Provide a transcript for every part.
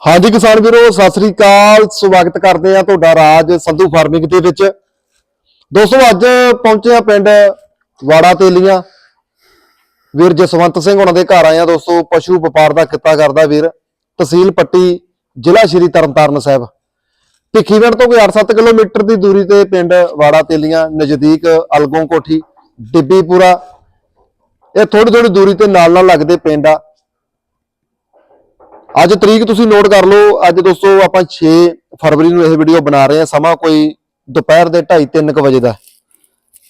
ਹਾਂਜੀ ਕਿਸਾਨ ਵੀਰੋ, ਸਤਿ ਸ੍ਰੀ ਅਕਾਲ। ਸਵਾਗਤ ਕਰਦੇ ਆ ਤੁਹਾਡਾ ਰਾਜ ਸੰਧੂ ਫਾਰਮਿੰਗ ਦੇ ਵਿੱਚ। ਦੋਸਤੋ, ਅੱਜ ਪਹੁੰਚੇ ਆ ਪਿੰਡ ਵਾੜਾ ਤੇਲੀਆਂ। ਵੀਰ ਜਸਵੰਤ ਸਿੰਘ ਉਹਨਾਂ ਦੇ ਘਰ ਆਏ ਆ ਦੋਸਤੋ, ਪਸ਼ੂ ਵਪਾਰ ਦਾ ਕਿੱਤਾ ਕਰਦਾ ਵੀਰ। ਤਹਿਸੀਲ ਪੱਟੀ, ਜ਼ਿਲ੍ਹਾ ਸ਼੍ਰੀ ਤਰਨਤਾਰਨ ਸਾਹਿਬ। ਭਿੱਖੀਵਿੰਡ ਤੋਂ ਕੋਈ 8-7 ਕਿਲੋਮੀਟਰ ਦੀ ਦੂਰੀ ਤੇ ਪਿੰਡ ਵਾੜਾ ਤੇਲੀਆਂ, ਨਜ਼ਦੀਕ ਅਲਗੋਂ ਕੋਠੀ ਡਿੱਬੀਪੁਰਾ ਇਹ ਥੋੜੀ ਥੋੜੀ ਦੂਰੀ ਤੇ ਨਾਲ ਨਾਲ ਲੱਗਦੇ ਪਿੰਡ ਆ। ਅੱਜ ਤਰੀਕ ਤੁਸੀਂ ਨੋਟ ਕਰ ਲਓ, ਅੱਜ ਦੋਸਤੋ ਆਪਾਂ 6 ਫਰਵਰੀ ਨੂੰ ਇਹ ਵੀਡੀਓ ਬਣਾ ਰਹੇ ਹਾਂ, ਸਮਾਂ ਕੋਈ ਦੁਪਹਿਰ ਦੇ 2:30 3 ਵਜੇ ਦਾ।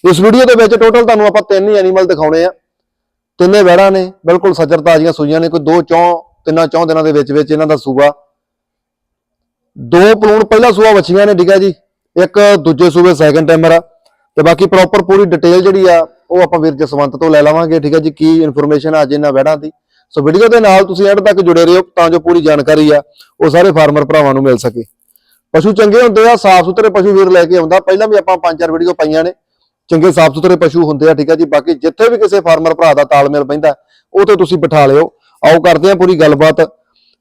ਇਸ ਵੀਡੀਓ ਦੇ ਵਿੱਚ ਟੋਟਲ ਤੁਹਾਨੂੰ ਆਪਾਂ ਤਿੰਨ ਹੀ ਐਨੀਮਲ ਦਿਖਾਉਣੇ ਆ। ਤਿੰਨੇ ਵਹਿੜਾਂ ਨੇ, ਬਿਲਕੁਲ ਸੱਜਰ ਤਾਜ਼ੀਆਂ ਸੂਈਆਂ ਨੇ, ਕੋਈ ਦੋ ਚੌਂ, ਤਿੰਨਾਂ ਚੌਂ ਦਿਨਾਂ ਦੇ ਵਿੱਚ ਵਿੱਚ ਇਹਨਾਂ ਦਾ ਸੂਆ। ਦੋ ਪਲੂਣ ਪਹਿਲਾ ਸੂਆ ਵੱਛੀਆਂ ਨੇ, ਠੀਕ ਹੈ ਜੀ। ਇੱਕ ਦੂਜੇ ਸੂਬੇ ਸੈਕੰਡ ਟਾਈਮਰ ਆ। ਤੇ ਬਾਕੀ ਪ੍ਰੋਪਰ ਪੂਰੀ ਡਿਟੇਲ ਜਿਹੜੀ ਆ, ਉਹ ਆਪਾਂ ਵੀਰ ਜਸਵੰਤ ਤੋਂ ਲੈ ਲਵਾਂਗੇ, ਠੀਕ ਹੈ ਜੀ। ਕੀ ਇਨਫੋਰਮੇਸ਼ਨ ਆ ਅੱਜ ਇਹਨਾਂ ਵਹਿੜਾਂ ਦੀ? ਸੋ ਵੀਡੀਓ ਦੇ ਨਾਲ ਤੁਸੀਂ ਐਂਡ ਤੱਕ ਜੁੜੇ ਰਹੋ ਤਾਂ ਜੋ ਪੂਰੀ ਜਾਣਕਾਰੀ ਆ ਉਹ ਸਾਰੇ ਫਾਰਮਰ ਭਰਾਵਾਂ ਨੂੰ ਮਿਲ ਸਕੇ। ਪਸ਼ੂ ਚੰਗੇ ਹੁੰਦੇ ਆ ਸਾਫ਼ ਸੁਥਰੇ ਪਸ਼ੂ ਵੀਰ ਲੈ ਕੇ ਆਉਂਦਾ। ਪਹਿਲਾਂ ਵੀ ਆਪਾਂ ਪੰਜ ਚਾਰ ਵੀਡੀਓ ਪਾਈਆਂ ਨੇ। ਚੰਗੇ ਸਾਫ਼ ਸੁਥਰੇ ਪਸ਼ੂ ਹੁੰਦੇ ਆ ਠੀਕ ਹੈ ਜੀ? ਬਾਕੀ ਜਿੱਥੇ ਵੀ ਕਿਸੇ ਫਾਰਮਰ ਭਰਾ ਦਾ ਤਾਲਮੇਲ ਪੈਂਦਾ ਉਹ ਤੇ ਤੁਸੀਂ ਬਿਠਾ ਲਿਓ। ਆਓ ਕਰਦੇ ਆ ਪੂਰੀ ਗੱਲਬਾਤ।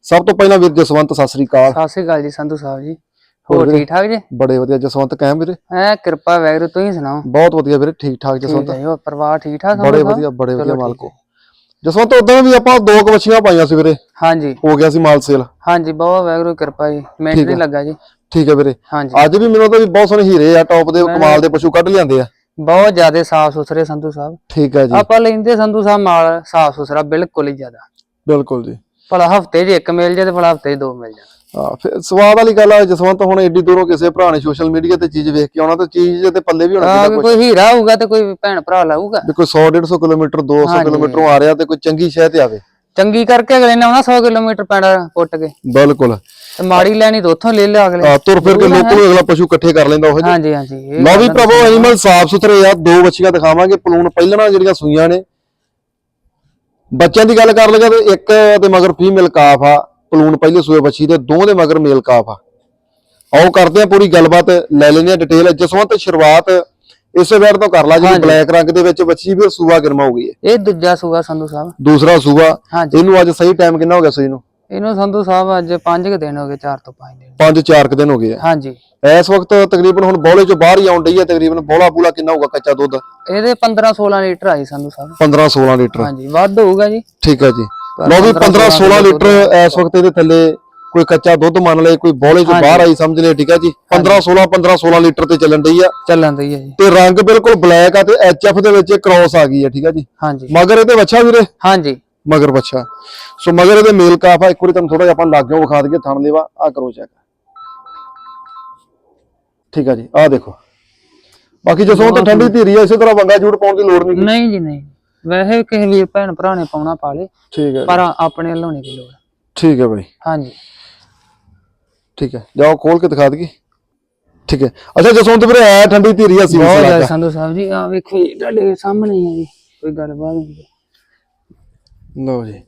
ਸਭ ਤੋਂ ਪਹਿਲਾਂ ਵੀਰ ਜਸਵੰਤ ਸਤਿ ਸ੍ਰੀ ਅਕਾਲ। ਸਤਿ ਸ਼੍ਰੀ ਅਕਾਲ ਜੀ ਸੰਧੂ ਸਾਹਿਬ ਜੀ। ਹੋਰ? ਠੀਕ ਠਾਕ ਜੀ? ਬੜੇ ਵਧੀਆ ਜਸਵੰਤ ਕਾਇਮ ਵੀਰੇ? ਐ ਕਿਰਪਾ ਵੈਗਰੂ ਤੁਸੀਂ ਸੁਣਾਓ? ਬਹੁਤ ਵਧੀਆ ਵੀਰੇ ਠੀਕ ਠਾਕ ਜਸਵੰਤ ਪਰਿਵਾਰ ਠੀਕ ਠਾਕ ਬੜੇ? ਵਧੀਆ ਬੜੇ ਵਧੀਆ ਮਾਲਕੋ ਜਸਵੰਤ ਉਦੋਂ ਵੀ ਆਪਾਂ ਦੋ ਕੁ ਵੱਛੀਆਂ ਪਾਈਆਂ ਸੀ ਵੀਰੇ। ਹਾਂਜੀ। ਹੋ ਗਿਆ ਸੀ ਮਾਲ ਸੇਲ। ਹਾਂਜੀ ਬਹੁਤ ਵੈਗਰੂ ਕਿਰਪਾ ਜੀ। ਮਿੰਟ ਨਹੀਂ। ਲੱਗਾ ਜੀ। ਠੀਕ ਹੈ ਵੀਰੇ। ਹਾਂਜੀ। ਅੱਜ ਵੀ ਮੈਨੂੰ ਤਾਂ ਵੀ ਬਹੁਤ ਸੋਹਣੇ ਹੀਰੇ ਆ ਟੌਪ ਦੇ ਕਮਾਲ ਦੇ ਪਸ਼ੂ ਕੱਢ ਲਿਆਂਦੇ ਆ। ਬਹੁਤ ਜ਼ਿਆਦਾ ਸਾਫ਼ ਸੁਥਰੇ ਸੰਧੂ ਸਾਹਿਬ। ਠੀਕ ਹੈ ਜੀ। ਆਪਾਂ ਲੈਂਦੇ ਸੰਧੂ ਸਾਹਿਬ ਮਾਲ ਸਾਫ਼ ਸੁਥਰਾ ਬਿਲਕੁਲ ਹੀ ਜ਼ਿਆਦਾ। ਬਿਲਕੁਲ ਜੀ। ਭਲਾ ਹਫ਼ਤੇ 'ਚ ਇੱਕ ਮਿਲ ਜੇ ਤੇ ਭਲਾ ਹਫ਼ਤੇ 'ਚ ਦੋ ਮਿਲ ਜਾਣ। ਫਿਰ ਸਵਾਦ ਵਾਲੀ ਗੱਲ ਆ ਜਸਵੰਤ ਹੁਣ ਏਡੀ ਦੂਰੋਂ ਕਿਸੇ ਭਰਾ ਨੇ ਸੋਸ਼ਲ ਮੀਡੀਆ ਤੇ ਚੀਜ਼ ਵੇਖ ਕੇ ਆਉਣਾ ਤੇ ਚੀਜ਼ ਤੇ ਪੱਲੇ ਵੀ ਹੋਣਾ ਚਾਹੀਦਾ ਕੋਈ ਹੀਰਾ ਹੋਊਗਾ ਤੇ ਕੋਈ ਭੈਣ ਭਰਾ ਲਾਊਗਾ। ਕੋਈ 100 150 ਕਿਲੋਮੀਟਰ 200 ਹਾਂਜੀ। ਕਿਲੋਮੀਟਰੋਂ ਆ ਰਿਹਾ ਤੇ ਕੋਈ ਚੰਗੀ ਸ਼ਹਿ ਤੇ ਆਵੇ। ਚੰਗੀ ਕਰਕੇ ਅਗਲੇ ਨੇ ਆਉਣਾ 100 ਕਿਲੋਮੀਟਰ ਪੈਣਾ ਪੁੱਟ ਕੇ। ਬਿਲਕੁਲ। ਤੇ ਮਾੜੀ ਲੈਣੀ ਤਾਂ ਉੱਥੋਂ ਲੈ ਲਿਆ ਅਗਲੇ। ਆ ਤੁਰ ਫਿਰ ਕੇ ਲੋਕਲ ਅਗਲਾ ਪਸ਼ੂ ਇਕੱਠੇ ਕਰ ਲੈਂਦਾ ਉਹ ਹਾਂਜੀ ਹਾਂਜੀ ਲਓ ਵੀ ਪ੍ਰਭੂ ਐਨੀਮਲ ਸਾਫ਼ ਸੁਥਰੇ ਆ ਦੋ ਬੱਚੀਆਂ ਦਿਖਾਵਾਂਗੇ ਪਲੂਣ ਪਹਿਲਣਾ ਜਿਹੜੀਆਂ ਸੂਈਆਂ ਨੇ। ਬੱਚਿਆਂ ਦੀ ਗੱਲ ਕਰ ਲਗਾ ਤੇ ਇੱਕ ਦੇ ਮਗਰ ਫੀਮੇਲ ਕਾਫ ਆ ਪਲੂਣ ਪਹਿਲੇ ਸੂਏ ਬੱਚੀ ਦੋ ਦੇ ਮਗਰ ਮੇਲ ਕਾਫ ਆ। ਆਓ ਕਰਦੇ ਆ ਪੂਰੀ ਗੱਲਬਾਤ ਲੈ ਲੈਂਦੇ ਆ ਡਿਟੇਲ ਜਸਵੰਤ ਸ਼ੁਰੂਆਤ ਇਸੇ ਵੇੜ ਤੋਂ ਕਰ ਲਾ ਜਿਹੜੀ ਬਲੈਕ ਰੰਗ ਦੇ ਵਿੱਚ ਬੱਚੀ ਵੀ ਸੂਆ ਗਿਰਮਾ ਹੋ ਗਈ ਹੈ। ਇਹ ਦੂਜਾ ਸੂਆ ਸੰਧੂ ਸਾਹਿਬ। ਦੂਸਰਾ ਸੂਆ ਇਹਨੂੰ ਅੱਜ ਸਹੀ ਟਾਈਮ ਕਿੰਨਾ ਹੋ ਗਿਆ ਸੂਈ ਨੂੰ? ਇਹਨੂੰ ਸੰਧੂ ਸਾਹਿਬ ਅੱਜ 5 ਕੁ ਦਿਨ ਹੋ ਗਏ 4 ਤੋਂ 5 ਦਿਨ। 5-4 ਦਿਨ ਹੋ ਗਏ ਹਾਂਜੀ। ਇਸ ਵਕਤ ਤਕਰੀਬਨ ਹੁਣ ਬੋਲੇ ਚੋਂ ਬਾਹਰ ਹੀ ਆਉਣ ਡਈ ਆ ਤਕਰੀਬਨ ਬੋਲਾ ਬੂਲਾ ਕਿੰਨਾ ਹੋਊਗਾ ਕੱਚਾ ਦੁੱਧ? ਇਹਦੇ 15 16 ਲੀਟਰ ਆਈ ਸੰਧੂ ਸਾਹਿਬ। 15-16 ਲੀਟਰ। ਹਾਂਜੀ ਵੱਧ ਹੋਊਗਾ ਜੀ। ਠੀਕ ਹੈ ਜੀ। ਲਓ ਵੀ 15-16 ਲੀਟਰ ਇਸ ਵਕਤ ਇਹਦੇ ਥੱਲੇ ਕੋਈ ਕੱਚਾ ਦੁੱਧ ਮੰਨ ਲਏ ਕੋਈ ਬੋਲੇ ਚੋਂ ਬਾਹਰ ਆਈ ਸਮਝ ਲਏ ਠੀਕ ਹੈ ਜੀ? 15-16 15-16 ਲੀਟਰ ਤੇ ਚੱਲਣ ਡਈ ਆ। ਚੱਲਣ ਦਈ ਹੈ ਜੀ। ਤੇ ਰੰਗ ਬਿਲਕੁਲ ਬਲੈਕ ਆ ਤੇ ਐਚਐਫ ਦੇ ਵਿੱਚ ਕ੍ਰੋਸ ਆ ਗਈ ਆ ਠੀਕ ਹੈ ਜੀ? ਹਾਂਜੀ। ਮਗਰ ਇਹਦੇ ਵੱਛਾ ਵੀਰੇ? ਹਾਂਜੀ। ਮਗਰ ਵੱਛਾ। ਸੋ ਮਗਰ ਇਹਦੇ ਮੇਲ ਕਾਫ ਆ। ਇੱਕ ਵਾਰੀ ਤੁਹਾਨੂੰ ਥੋੜਾ ਜਿਹਾ ਆਪਾਂ ਲਾਗਿਓ ਵਿਖਾ ਦਈਏ ਥਣ ਦੇਵਾ ਆ ਕਰੋ ਚੈੱਕ ਠੀਕ ਆ ਜੀ ਆ ਦੇਖੋ। ਬਾਕੀ ਜਸੋਂ ਤਾਂ ਠੰਡੀ ਧੀਰੀ ਆ ਇਸੇ ਤਰ੍ਹਾਂ ਵੰਗਾ ਜੂੜ ਪਾਉਣ ਦੀ ਲੋੜ ਨਹੀਂ। ਨਹੀਂ ਜੀ ਨਹੀਂ। ਵੈਸੇ ਕਿਸੇ ਵੀਰ ਭੈਣ ਭਰਾ ਨੇ ਪਾਉਣਾ ਪਾ ਲੇ ਠੀਕ ਹੈ ਪਰ ਆਪਣੇ ਵੱਲੋਂ ਨਹੀਂ ਕੋਈ ਲੋੜ। ਠੀਕ ਹੈ ਬਾਈ। ਹਾਂਜੀ। ਠੀਕ ਹੈ ਜਾਓ ਖੋਲ ਕੇ ਦਿਖਾ ਦਈਏ। ਠੀਕ ਹੈ। ਅੱਛਾ ਜਸਵੰਤ ਵੀਰੇ ਐ ਠੰਡੀ ਧੀਰੀ ਆ ਸੀ ਬਹੁਤ ਜ਼ਿਆਦਾ ਸੰਧੂ ਸਾਹਿਬ ਜੀ ਆ ਵੇਖੋ ਜੀ ਤੁਹਾਡੇ ਸਾਹਮਣੇ ਹੀ ਹੈ ਜੀ ਕੋਈ ਗੱਲਬਾਤ ਨਹੀਂ ਲਓ ਜੀ।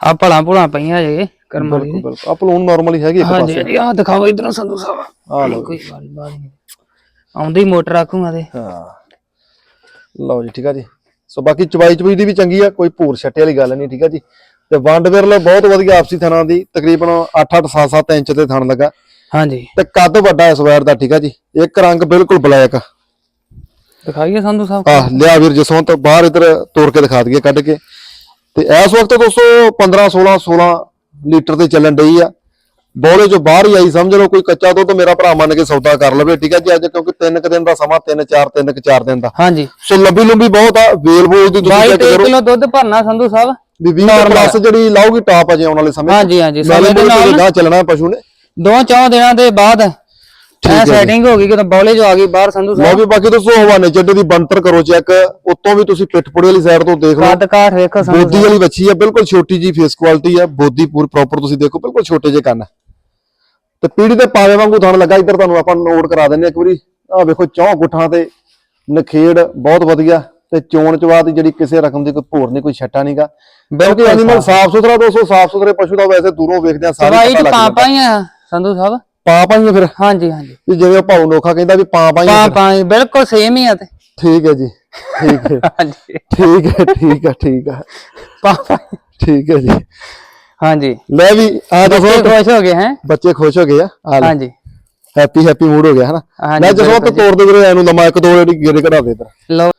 ਆ ਭਲਾ ਭੁਲਾ ਪਈਆਂ ਜੇ ਕਰਮਾਂ ਦੀ ਬਿਲਕੁਲ। ਬਿਲਕੁਲ ਆ ਪਲੂਨ ਨਾਰਮਲੀ ਹੈਗੀ ਇੱਕ ਪਾਸੇ। ਹਾਂਜੀ ਆ ਦਿਖਾਓ ਇਧਰੋਂ ਸੰਧੂ ਸਾਹਿਬ। ਆ ਲਓ ਕੋਈ ਗੱਲਬਾਤ ਨਹੀਂ। ਆਉਂਦੇ ਮੋਟਰ ਰੱਖੂਗਾ ਤੇ। ਹਾਂ। ਲਓ ਜੀ ਠੀਕ ਆ ਜੀ। ਸੋ ਬਾਕੀ ਚਵਾਈ ਚਵਾਈ ਦੀ ਵੀ ਚੰਗੀ ਆ ਕੋਈ ਭੂਰ ਛੱਟੇ ਵਾਲੀ ਗੱਲ ਨਹੀਂ ਠੀਕ ਆ ਜੀ। ਤੇ ਵੰਡ ਵਿਰਲ ਬਹੁਤ ਵਧੀਆ ਆਪਸੀ ਥਣਾਂ ਦੀ ਤਕਰੀਬਨ 8-8 7-7 ਇੰਚ ਦੇ ਥਣ ਲੱਗਾ। ਹਾਂਜੀ। ਤੇ ਕੱਦ ਵੱਡਾ ਇਸ ਵਾਰ ਦਾ ਠੀਕ ਆ ਜੀ। ਇੱਕ ਰੰਗ ਬਿਲਕੁਲ ਬਲੈਕ ਦਿਖਾਈਏ ਸੰਧੂ ਸਾਹਿਬ। ਆ ਲਿਆ ਵੀਰ ਜਸਵੰਤ ਬਾਹਰ ਇਧਰ ਤੋੜ ਕੇ ਦਿਖਾ ਦਈਏ ਕੱਢ ਕੇ। ਤੇ ਇਸ ਵਕਤ ਦੋਸਤੋ 15 16 16 ਲੀਟਰ ਤੇ ਚੱਲਣ ਡਈ ਆ। ਬੋਲੇ ਚੋਂ ਬਾਹਰ ਹੀ ਆਈ ਸਮਝ ਲਓ ਕੋਈ ਕੱਚਾ ਦੁੱਧ ਮੇਰਾ ਭਰਾ ਮੰਨ ਕੇ ਸੌਦਾ ਕਰ ਲਵੇ ਠੀਕ ਆ ਜੀ? ਅੱਜ ਕਿਉਂਕਿ 3 ਕੁ ਦਿਨ ਦਾ ਸਮਾਂ 3 4 3 ਕੁ 4 ਦਿਨ ਦਾ। ਹਾਂਜੀ। ਸੋ ਲੰਬੀ ਲੰਬੀ ਬਹੁਤ ਆ ਵੇਲ ਬੋਲ ਦੀ ਤੁਸੀਂ 22 ਚੈੱਕ ਕਰੋ। ਕਿਲੋ ਦੁੱਧ ਭਰਨਾ ਸੰਧੂ ਸਾਹਿਬ। ਵੀ 20 ਪਲੱਸ ਜਿਹੜੀ ਲਾਊਗੀ ਟਾਪ ਅਜੇ ਆਉਣ ਵਾਲੇ ਸਮੇਂ ਹਾਂਜੀ ਹਾਂਜੀ ਸਮੇਂ ਦੇ ਨਾਲ। ਨਾਲ ਚੱਲਣਾ ਪਸ਼ੂ ਨੇ। ਦੋ ਚੌਂ ਦਿਨਾਂ ਦੇ ਬਾਅਦ ਐ ਸੈਟਿੰਗ ਹੋ ਗਈ ਕਿ ਬੌਲੇ ਜੋ ਆ ਗਈ ਬਾਹਰ ਸੰਧੂ ਸਾਹਿਬ। ਵੀ ਬਾਕੀ ਦੋਸਤੋ ਹਵਾਨੇ ਚੱਡੇ ਦੀ ਬੰਤਰ ਕਰੋ ਚੈੱਕ ਉੱਤੋਂ ਵੀ ਤੁਸੀਂ ਪਿੱਠਪੁੜੇ ਵਾਲੀ ਸਾਈਡ ਤੋਂ ਦੇਖ ਲਓ। ਕੱਦ ਕਾਠ ਵੇਖੋ ਸੰਧੂ ਬੋਦੀ ਵਾਲੀ ਬੱਚੀ ਆ ਬਿਲਕੁਲ ਛੋਟੀ ਜੀ ਫੇਸ ਕੁਆਲਿਟੀ ਆ। ਬੋਦੀ ਪੂਰ ਪ੍ਰੋਪਰ ਤੁਸੀਂ ਦੇਖੋ ਬਿਲਕੁਲ ਛੋਟੇ ਜਿਹੇ ਕੰਨ ਤੇ ਪੀੜੀ ਤੇ ਪਾਵੇ ਵਾਂਗੂ ਥਣ ਲੱਗਾ ਇੱਧਰ ਤੁਹਾਨੂੰ ਆਪਾਂ ਨੋਟ ਕਰਾ ਦਿੰਨੇ ਇੱਕ ਵਾਰੀ। ਆ ਵੇਖੋ ਚੌਂ ਗੁੱਠਾਂ ਤੇ ਨਖੇੜ ਬਹੁਤ ਵਧੀਆ। ਤੇ ਚੋਣ ਚਵਾ ਦੀ ਜਿਹੜੀ ਕਿਸੇ ਰਕਮ ਦੀ ਕੋਈ ਭੋਰ ਨਹੀਂ ਕੋਈ ਛੱਟਾ ਨਹੀਂਗਾ ਬਿਲਕੁਲ ਐਨੀਮਲ ਸਾਫ਼ ਸੁਥਰਾ ਦੋਸਤੋ ਸਾਫ਼ ਸੁਥਰੇ ਪਸ਼ੂ ਦਾ ਵੈਸੇ ਦੂਰੋਂ ਵੇਖਦੇ ਆ ਸਾਰੇ ਚ ਲੱਗ ਪਾ ਪਾਈਆਂ ਸੰਧੂ ਸਾਹਿਬ। ਪਾ ਪਾਈਏ ਫਿਰ? ਹਾਂਜੀ ਹਾਂਜੀ। ਵੀ ਜਿਵੇਂ ਭਾਉ ਨੋਖਾ ਕਹਿੰਦਾ ਵੀ ਪਾ ਪਾਈਏ ਪਾ ਪਾਈ ਬਿਲਕੁਲ ਸੇਮ ਹੀ ਆ ਤੇ। ਠੀਕ ਹੈ ਜੀ ਠੀਕ ਹੈ। ਹਾਂਜੀ। ਠੀਕ ਹੈ ਠੀਕ ਹੈ ਠੀਕ ਹੈ। ਪਾ ਪਾਈ ਠੀਕ ਹੈ ਜੀ। ਹਾਂਜੀ। ਲੈ ਵੀ ਆ ਬੱਚੇ ਜਸਵੰਤ ਖੁਸ਼ ਹੋ ਗਏ ਹੈ? ਬੱਚੇ ਖੁਸ਼ ਹੋ ਗਏ ਆ। ਆ ਲੈ ਹਾਂਜੀ। ਹੈਪੀ ਹੈਪੀ ਮੂਡ ਹੋ ਗਿਆ ਹਨਾ? ਹਾਂਜੀ, ਲੈ ਜਸਵੰਤ ਤੋੜ ਦੇ ਵੀਰੇ ਇਹਨੂੰ ਲੰਮਾ ਇੱਕ ਦੋ ਜਿਹੜੀ ਗੇੜੇ ਕਢਾ ਦੇ ਇਧਰ। ਲਓ।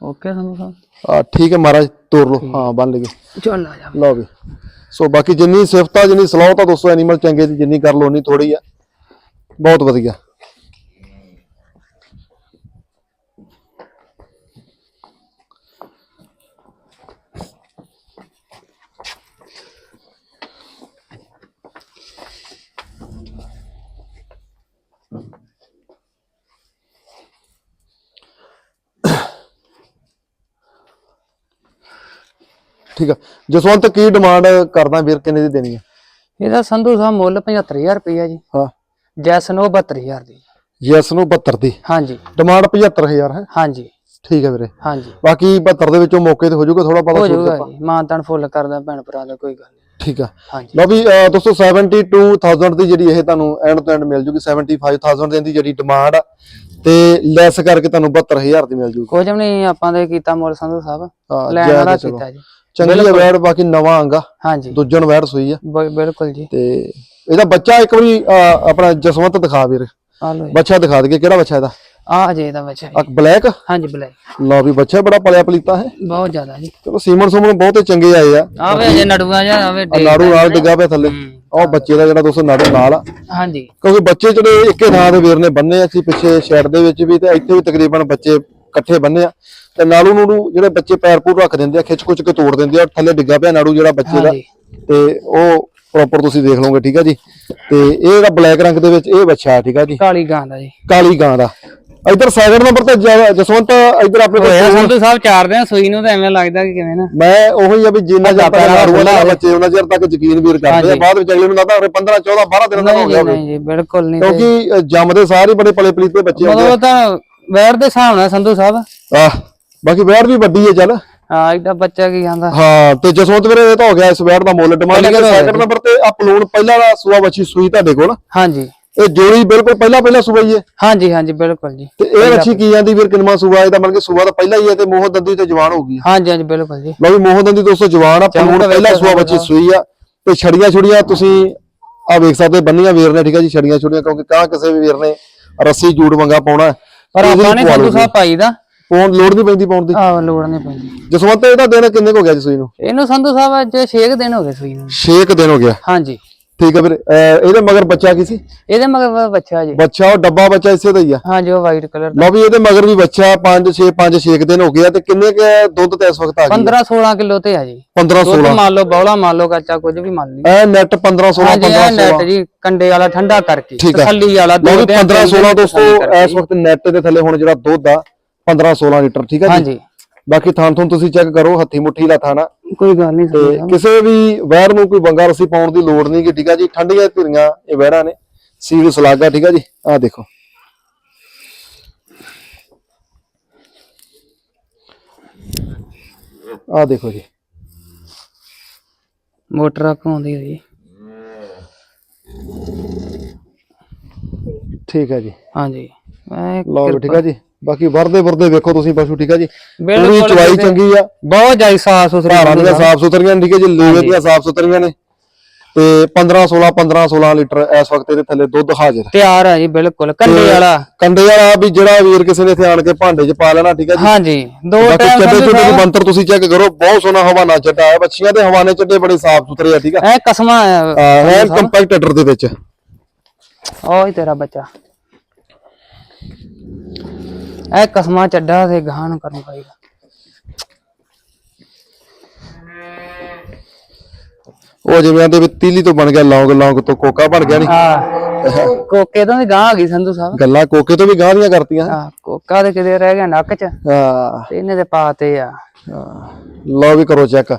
ਓਕੇ ਸੰਧੂ ਸਾਹਿਬ। ਆ ਠੀਕ ਹੈ ਮਹਾਰਾਜ ਤੋੜ ਲਓ। ਹਾਂ ਬੰਨ ਲਈਏ। ਚੱਲ ਆ ਜਾ। ਲਓ ਵੀ। ਸੋ ਬਾਕੀ ਜਿੰਨੀ ਸਿਫਤਾ ਜਿੰਨੀ ਸਲਾਹ ਤਾਂ ਦੋਸਤੋ ਐਨੀਮਲ ਚੰਗੇ ਦੀ ਜਿੰਨੀ ਕਰ ਲਓ ਉਨੀ ਥੋੜੀ ਆ। ਬਹੁਤ ਵਧੀਆ। ਠੀਕ ਆ। ਜਸਵੰਤ ਕੀ ਡਿਮਾਂਡ ਕਰਦਾ ਵੀਰ ਕਿੰਨੇ ਦੀ ਦੇਣੀ ਆ? ਇਹਦਾ ਸੰਧੂ ਸਾਹਿਬ ਮੁੱਲ 75000 ਰੁਪਇਆ ਜੀ। ਹਾਂ। ਜੈਸ ਨੂੰ 72000 ਦੀ। ਯੈਸ ਨੂੰ 72 ਦੀ। ਹਾਂਜੀ। ਡਿਮਾਂਡ 75000 ਹੈ? ਹਾਂਜੀ। ਠੀਕ ਹੈ ਵੀਰੇ। ਹਾਂਜੀ। ਬਾਕੀ 72 ਦੇ ਵਿੱਚੋਂ ਮੌਕੇ ਤੇ ਹੋ ਜਾਊਗਾ ਥੋੜਾ ਪਤਾ ਹੋ ਜਾਊਗਾ ਜੀ। ਮਾਨਤਾਨ ਫੁੱਲ ਕਰਦਾ ਭੈਣ ਭਰਾ ਦਾ ਕੋਈ ਗੱਲ ਨਹੀਂ। ਠੀਕ ਆ। ਲਓ ਵੀ ਦੋਸਤੋ 72000 ਦੀ ਜਿਹੜੀ ਇਹ ਤੁਹਾਨੂੰ ਐਂਡ ਤੋਂ ਐਂਡ ਮਿਲ ਜੂਗੀ। 75000 ਦੀ ਜਿਹੜੀ ਡਿਮਾਂਡ ਆ ਤੇ ਲੈਸ ਕਰਕੇ ਤੁਹਾਨੂੰ 72000 ਦੀ ਮਿਲ ਜੂਗੀ। ਕੁਝ ਨਹੀਂ ਆਪਾਂ ਦੇ ਕੀਤਾ ਮੁੱਲ ਸੰਧੂ ਸਾਹਿਬ। ਲੈਣ ਵਾਲਾ। ਕੀਤਾ ਜੀ। ਚੰਗੀ ਆ ਵੈੜ ਬਾਕੀ ਨਵਾਂ ਆਂਗਾ ਹਾਂਜੀ। ਦੂਜਣ ਵੈੜ ਸੂਈ ਆ। ਬਿਲਕੁਲ ਜੀ। ਤੇ ਇਹਦਾ ਬੱਚਾ ਇੱਕ ਵਾਰੀ ਆਪਣਾ ਜਸਵੰਤ ਦਿਖਾ ਵੀਰ। ਆ ਲੋ ਬੱਚਾ ਦਿਖਾ ਦਈਏ ਕਿਹੜਾ ਬੱਚਾ ਇਹਦਾ? ਆ ਜੇ ਦਾ ਬੱਚਾ ਆ ਜੀ ਬਲੈਕ? ਹਾਂਜੀ ਬਲੈਕ। ਲਓ ਵੀ ਬੱਚਾ ਬੜਾ ਪਲਿਆ ਪਲੀਤਾ ਹੈ। ਬਹੁਤ ਜ਼ਿਆਦਾ ਜੀ। ਚਲੋ ਸੀਮਨ ਸੁਮਨ ਬਹੁਤੇ ਚੰਗੇ ਆਏ ਆ। ਆਵੇ ਅਜੇ ਨੜੂਆ ਜਾ ਆਵੇ ਨਾੜੂ ਨਾਲ ਡਿੱਗਾ ਪਿਆ ਥੱਲੇ। ਉਹ ਬੱਚੇ ਦਾ ਜਿਹੜਾ ਦੋਸਤੋ ਨਾੜੂ ਨਾਲ ਆ। ਹਾਂਜੀ। ਕਿਉਂਕਿ ਬੱਚੇ ਜਿਹੜੇ ਇੱਕੇ ਥਾਂ ਦੇ ਵੀਰ ਨੇ ਬੰਨੇ ਆ ਸੀ ਪਿੱਛੇ ਸ਼ੈਡ ਦੇ ਵਿੱਚ ਵੀ ਤੇ ਇੱਥੇ ਵੀ ਤਕਰੀਬਨ ਬੱਚੇ ਇਕੱਠੇ ਬੰਨੇ ਆ ਤੇ ਨਾੜੂ ਨੂੜੂ ਜਿਹੜੇ ਬੱਚੇ ਪੈਰ ਪੂਰ ਰੱਖ ਦਿੰਦੇ ਆ ਖਿੱਚ ਖੁੱਚ ਕੇ ਤੋੜ ਦਿੰਦੇ ਆ ਥੱਲੇ ਡਿੱਗਾ ਪਿਆ ਨਾੜੂ ਜਿਹੜਾ ਬੱਚੇ ਦਾ। ਤੇ ਉਹ ਪ੍ਰੋਪਰ ਤੁਸੀਂ ਦੇਖ ਲਓਗੇ ਠੀਕ ਆ ਜੀ? ਤੇ ਇਹ ਜਿਹੜਾ ਬਲੈਕ ਰੰਗ ਦੇ ਵਿੱਚ ਇਹ ਬੱਚਾ ਠੀਕ ਆ ਜੀ? ਕਾਲੀ ਗਾਂ ਦਾ ਜੀ। ਕਾਲੀ ਗਾਂ ਦਾ। ਇੱਧਰ ਸੈਕਿੰਡ ਨੰਬਰ ਤੇ ਜਸਵੰਤ ਇੱਧਰ ਆਪਣੇ ਕੋਲ ਸੰਧੂ ਸਾਹਿਬ ਚਾਰ ਦਿਨ ਸੂਈ ਨੂੰ ਤਾਂ ਐਵੇਂ ਲੱਗਦਾ ਕਿ ਕਿਵੇਂ ਨਾ। ਮੈਂ ਉਹੀ ਆ ਵੀ ਜਿੰਨਾ ਖੁੱਲ੍ਹਾ ਵਾਲਾ ਹੋਵੇ। ਬੱਚੇ ਉਹਨਾਂ ਚਿਰ ਤੱਕ ਯਕੀਨ ਵੀਰ ਕਰਦੇ ਆ। ਬਾਅਦ ਵਿੱਚ ਅਗਲੇ ਨੂੰ ਲੱਗਦਾ 15 14 12 ਦਿਨਾਂ ਦਾ ਹੋ ਗਿਆ ਨਹੀਂ ਜੀ ਬਿਲਕੁਲ ਨਹੀਂ ਕਿਉਂਕਿ ਜੰਮਦੇ ਸਾਰੇ ਬੜੇ ਪਲੇ ਪਲੀਤੇ ਬੱਚੇ ਹੁੰਦੇ ਮਤਲਬ ਤਾਂ ਵੈਰ ਦੇ ਹਿਸਾਬ ਨਾਲ ਸੰਧੂ ਸਾਹਿਬ। ਆ ਆਹ, ਬਾਕੀ ਵੈੜ ਵੀ ਵੱਡੀ ਹੈ ਚੱਲ। ਹਾਂ ਇਹਦਾ ਬੱਚਾ ਕੀ ਕਹਿੰਦਾ ਹਾਂ ਤੇ ਜਸਵੰਤ ਵੀਰੇ ਇਹ ਤਾਂ ਹੋ ਗਿਆ ਇਸ ਵੈੜ ਦਾ ਮੁੱਲ ਡਿਮਾਂਡ ਪਹਿਲੀ ਹੋਇਆ ਸੈਕਿੰਡ ਨੰਬਰ ਤੇ ਅਪਲੋਡ ਪਹਿਲਾ ਦਾ ਸੂਆ ਬੱਚੀ ਸੂਈ ਤੁਹਾਡੇ ਕੋਲ। ਹਾਂਜੀ। ਇਹ ਜੋੜੀ ਬਿਲਕੁਲ ਪਹਿਲਾ ਪਹਿਲਾ ਸੂਆ ਹੀ ਹੈ। ਹਾਂਜੀ ਹਾਂਜੀ ਬਿਲਕੁਲ ਜੀ। ਤੇ ਇਹ ਬੱਚੀ ਕੀ ਜਾਂਦੀ ਵੀਰ ਕਿੰਨਵਾਂ ਸੂਆ ਇਹਦਾ ਮਤਲਬ ਕਿ ਸੂਆ ਤਾਂ ਪਹਿਲਾ ਹੀ ਹੈ ਤੇ ਮੋਹ ਦੰਦੀ ਤੇ ਜਵਾਨ ਹੋ ਗਈ ਹੈ। ਹਾਂਜੀ ਹਾਂਜੀ ਬਿਲਕੁਲ ਜੀ। ਲਓ ਵੀ ਮੋਹ ਦੰਦੀ ਦੋਸਤੋ ਜਵਾਨ ਆ ਅਪਲੋਡ ਪਹਿਲਾ ਸੂਆ ਬੱਚੀ ਸੂਈ ਆ। ਤੇ ਛੜੀਆਂ ਛੁੜੀਆਂ ਤੁਸੀਂ ਆ ਵੇਖ ਸਕਦੇ ਬੰਨੀਆਂ ਵੀਰ ਨੇ ਠੀਕ ਹੈ ਜੀ ਛੜੀਆਂ ਛੁੜੀਆਂ ਕਿਉਂਕਿ ਕਹਾਂ ਕਿਸੇ ਵੀ ਵੀਰ ਨੇ ਰੱਸੀ ਜੂੜ ਮੰਗਾ ਪਾਉਣਾ ਹੈ, ਪਰ ਆਪਾਂ ਨੇ ਪਵਾ ਸੰਧੂ ਸਾਹਿਬ ਪਾਈ ਦਾ ਪਾਉਣ ਲੋੜ ਨਹੀਂ ਪੈਂਦੀ ਪਾਉਣ ਦੀ। ਆਹ ਲੋੜ ਨਹੀਂ ਪੈਂਦੀ। ਜਸਵੰਤ ਇਹਦਾ ਦਿਨ ਕਿੰਨੇ ਕੁ ਹੋ ਗਿਆ ਜੀ ਸੂਈ ਨੂੰ? ਇਹਨੂੰ ਸੰਧੂ ਸਾਹਿਬ ਅੱਜ 6 ਦਿਨ ਹੋ ਗਏ ਸੂਈ ਨੂੰ। 6 ਦਿਨ ਹੋ ਗਿਆ। ਹਾਂਜੀ। ਠੀਕ ਹੈ ਵੀਰ। ਅਹ ਇਹਦੇ ਮਗਰ ਬੱਚਾ ਕੀ ਸੀ? ਇਹਦੇ ਮਗਰ ਬੱਚਾ ਜੀ। ਬੱਚਾ ਉਹ ਡੱਬਾ ਬੱਚਾ ਇਸੇ ਦਾ ਹੀ ਆ? ਹਾਂਜੀ ਉਹ ਵਾਈਟ ਕਲਰ ਦਾ। ਲਓ ਵੀ ਇਹਦੇ ਮਗਰ ਵੀ ਬੱਚਾ 5 6 5 6 ਦਿਨ ਹੋ ਗਿਆ ਤੇ ਕਿੰਨੇ ਕੁ ਦੁੱਧ ਤੇ ਇਸ ਵਕਤ ਆ ਗਈ 15 16 ਕਿਲੋ ਤੇ ਆ ਜੀ। 15 ਦੁੱਧ 16 ਮੰਨ ਲਓ ਬੌਲਾ ਮੰਨ ਲਓ ਕੱਚਾ ਕੁਝ ਵੀ ਮੰਨ ਲਈ ਐ ਨੈਟ 15 16 ਹਾਂਜੀ 15 ਇਹ ਨੈਟ ਜੀ ਕੰਡੇ ਵਾਲਾ ਠੰਡਾ ਕਰਕੇ। ਠੀਕ ਆ। ਤਸੱਲੀ ਵਾਲਾ ਲਓ ਵੀ ਦੋ ਦਿਨ 15 16 ਤਸੱਲੀ ਦੋਸਤੋ। ਇਸ ਵਕਤ ਨੈਟ ਦੇ ਥੱਲੇ ਹੁਣ ਜਿਹੜਾ ਦੁੱਧ ਆ 15 16 ਲੀਟਰ ਠੀਕ ਹੈ ਜੀ? ਹਾਂਜੀ। ਬਾਕੀ ਥਾਂ ਥੋਂ ਤੁਸੀਂ ਚੈੱਕ ਕਰੋ ਹੱਥੀ ਮੁੱਠੀ ਦਾ ਥਾਣਾ। ਕੋਈ ਗੱਲ ਨਹੀਂ ਤੇ ਕਿਸੇ ਵੀ ਵੈਰ ਨੂੰ ਕੋਈ ਬੰਗਾ ਰੱਸੀ ਪਾਉਣ ਦੀ ਲੋੜ ਨਹੀਂ ਕਿ ਠੀਕ ਆ ਜੀ? ਠੰਡੀਆਂ ਧੀਰੀਆਂ ਇਹ ਵੈਰਾਂ ਨੇ। ਸੀਲ ਸਲਾਗਾ ਠੀਕ ਆ ਜੀ? ਆਹ ਦੇਖੋ। ਆਹ ਦੇਖੋ ਜੀ। ਮੋਟਰ ਆ ਪਾਉਂਦੀ ਹੈ ਜੀ ਠੀਕ ਹੈ ਜੀ। ਹਾਂਜੀ। ਮੈਂ ਲਓ ਠੀਕ ਆ ਜੀ। ਬਾਕੀ ਵਰਦੇ ਵਰਦੇ ਵੇਖੋ ਤੁਸੀਂ ਪਸ਼ੂ ਠੀਕ ਆ ਜੀ? ਪੂਰੀ ਬਿਲਕੁਲ। ਚਵਾਈ ਚੰਗੀ ਆ। ਬਹੁਤ ਜ਼ਿਆਦਾ ਸਾਫ਼ ਸੁਥਰੀ ਧਾਰਾਂ ਦੀਆਂ ਸਾਫ਼ ਸੁਥਰੀਆਂ ਠੀਕ ਹੈ ਜੀ? ਲੇਵੇ ਦੀਆਂ ਸਾਫ਼ ਸੁਥਰੀਆਂ ਨੇ। ਤੇ 15 16 15 16 ਲੀਟਰ ਇਸ ਵਕਤ ਇਹਦੇ ਥੱਲੇ ਦੁੱਧ ਹਾਜ਼ਰ ਤਿਆਰ ਹੈ ਜੀ ਬਿਲਕੁਲ। ਕੰਡੇ ਵਾਲਾ। ਕੰਡੇ ਵਾਲਾ ਵੀ ਜਿਹੜਾ ਵੀਰ ਕਿਸੇ ਨੇ ਇੱਥੇ ਆਣ ਕੇ ਭਾਂਡੇ 'ਚ ਪਾ ਲੈਣਾ ਠੀਕ ਹੈ ਜੀ? ਹਾਂਜੀ। ਦੋ ਟਾਈਮ ਚੱਡੇ ਚੁੱਡੇ ਦੀ। ਮੰਤਰ ਤੁਸੀਂ ਚੈੱਕ ਕਰੋ ਬਹੁਤ ਸੋਹਣਾ ਹਵਾਨਾ ਚੱਡਾ ਹੈ। ਬੱਚੀਆਂ ਦੇ ਹਵਾਨੇ ਚੱਡੇ ਬੜੇ ਸਾਫ਼ ਸੁਥਰੇ ਆ ਠੀਕ ਆ? ਐ ਕਸਮਾਂ ਹੈ ਕੰਪੈਕਟਰ ਦੇ ਵਿੱਚ। ਹੀ ਤੇਰਾ ਬੱਚਾ। ਐ ਕਸਮਾਂ ਚੱਡਾ ਤੇ ਗਾਂ ਨੂੰ ਕਰਨ ਪਾਏਗਾ ਉਹ ਜਿਵੇਂ ਆਂਦੇ ਵੀ ਤੀਲੀ ਤੋਂ ਬਣ ਗਿਆ ਲੌਂਗ ਲੌਂਗ ਤੋਂ ਕੋਕਾ ਬਣ ਗਿਆ ਨਹੀਂ ਹਾਂ। ਕੋਕੇ ਤੋਂ ਵੀ ਗਾਂ ਆ ਗਈ ਸੰਧੂ ਸਾਹਿਬ। ਗੱਲਾਂ ਕੋਕੇ ਤੋਂ ਵੀ ਗਾਂ ਦੀਆਂ ਕਰਤੀਆਂ। ਆ ਕੋਕਾ ਤੇ ਕਿਤੇ ਰਹਿ ਗਿਆ ਨੱਕ ਚ। ਹਾਂ। ਤੇ ਇਹਨੇ ਤੇ ਪਾਤੇ ਆ। ਲਓ ਵੀ ਕਰੋ ਚੈੱਕ।